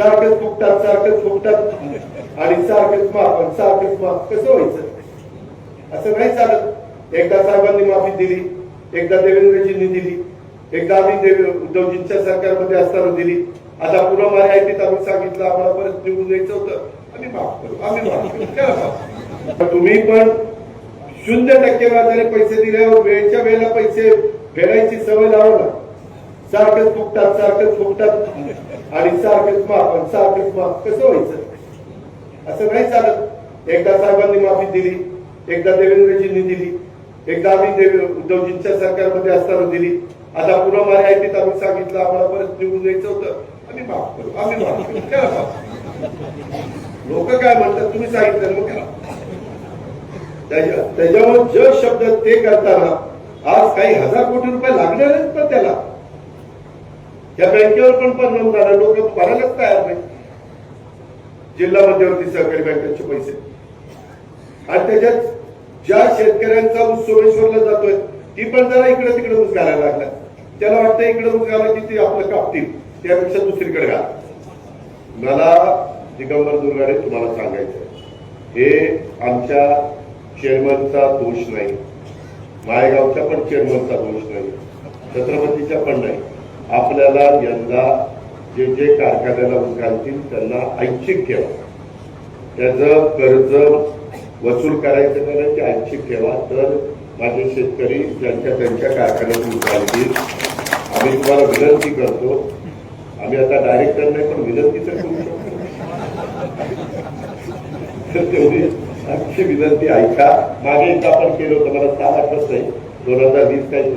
सारखंच फुकतात सारखंच फुकतात आणि सारखंच माफ आणि सारखंच माफ. कसं व्हायचं? असं नाही चालत. एकदा साहेबांनी माफी दिली एकदा देवेंद्रजींनी दिली एकदा आम्ही उद्धवजींच्या सरकारमध्ये असताना दिली. आता पुन्हा महाराष्ट्रात आम्ही सांगितलं आम्हाला परत निवडून द्यायचं होतं. आम्ही माफ करू आम्ही माफ करू. तुम्ही पण शून्य टक्के व्याजाने पैसे दिल्यावर वेळच्या वेळेला पैसे फेडायची सवय लावला सारखंच फुकतात सारखंच फुकतात आणि सारखंच माफ आणि सारखंच माफ. कसं व्हायचं? असं नाही चालत. एकदा साहेबांनी माफी दिली एकदा देवेंद्रजींनी दिली एकदा आम्ही उद्धवजींच्या सरकारमध्ये असताना दिली. आता पुन्हा महाराष्ट्रात आम्ही सांगितलं आम्हाला परत निघून यायचं होतं. आम्ही माफ करू आम्ही माफ करू. करा लोक काय म्हणतात तुम्ही सांगितलं मग करा त्याच्या- त्याच्यावर ज शब्द ते करताना आज काही हजार कोटी रुपये लागणारच आहेत पण त्याला? त्या बँकेवर पण परिणाम झाला. लोक भरायलाच तयार नाही जिल्हा मध्यवर्ती सहकारी बँकेचे पैसे. आणि त्याच्यात ज्या शेतकऱ्यांचा ऊस सोमेश्वरला जातोय ती पण जरा इकडे तिकडे ऊस घालायला लागला त्याला वाटतं इकडे ऊस घाला की ते आपलं कापतील. त्यापेक्षा दुसरीकडे घाल. मला दिगंबर दुर्गाडे तुम्हाला सांगायचं हे आमच्या चेअरमनचा दोष नाही. माळेगावच्या पण चेअरमनचा दोष नाही. छत्रपतीचा पण नाही. आपल्याला यंदा जे जे कारखान्याला ऊस त्यांना ऐच्छिक ठेवा. त्याचं कर्ज वसूल करायचं का ते ऐच्छिक ठेवा. तर माझे शेतकरी ज्यांच्या त्यांच्या कारखान्यात ऊस आम्ही तुम्हाला विनंती करतो. आम्ही आता डायरेक्टर नाही पण विनंती तर करू शकतो. तेवढी आमची विनंती ऐका. मागे एकदा आपण केलं होतं मला सहा आठवत नाही. दोन हजार वीस काही